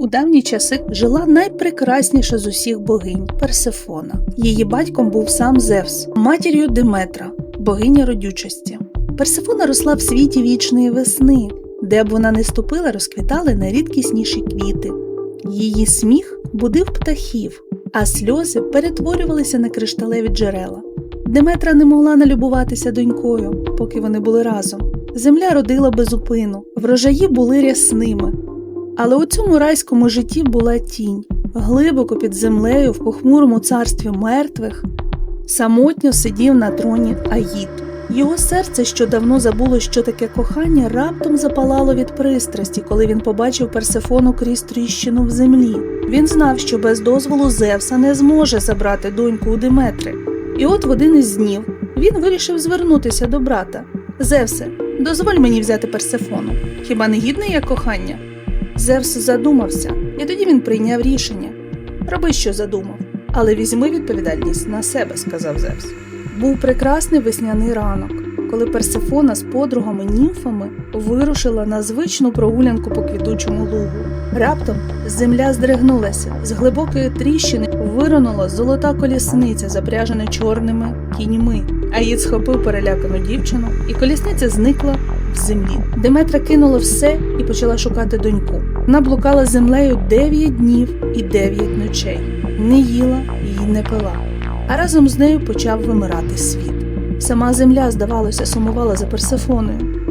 У давні часи жила найпрекрасніша з усіх богинь Персефона. Її батьком був сам Зевс, матір'ю Деметра, богиня родючості. Персефона росла в світі вічної весни, де б вона не ступила, розквітали найрідкісніші квіти. Її сміх будив птахів, а сльози перетворювалися на кришталеві джерела. Деметра не могла налюбуватися донькою, поки вони були разом. Земля родила безупину, врожаї були рясними. Але у цьому райському житті була тінь. Глибоко під землею, в похмурому царстві мертвих, самотньо сидів на троні Аїд. Його серце, що давно забуло, що таке кохання, раптом запалало від пристрасті, коли він побачив Персефону крізь тріщину в землі. Він знав, що без дозволу Зевса не зможе забрати доньку у Диметри. І от в один із днів він вирішив звернутися до брата. Зевсе, дозволь мені взяти Персефону. Хіба не гідне як кохання? Зевс задумався, і тоді він прийняв рішення. Роби, що задумав, але візьми відповідальність на себе, сказав Зевс. Був прекрасний весняний ранок, коли Персефона з подругами німфами вирушила на звичну прогулянку по квітучому лугу. Раптом земля здригнулася, з глибокої тріщини виринула золота колісниця, запряжена чорними кіньми. Аїд схопив перелякану дівчину, і колісниця зникла землі. Деметра кинула все і почала шукати доньку. Вона блукала землею дев'ять днів і дев'ять ночей, не їла і не пила. А разом з нею почав вимирати світ. Сама земля, здавалося, сумувала за Персефоною.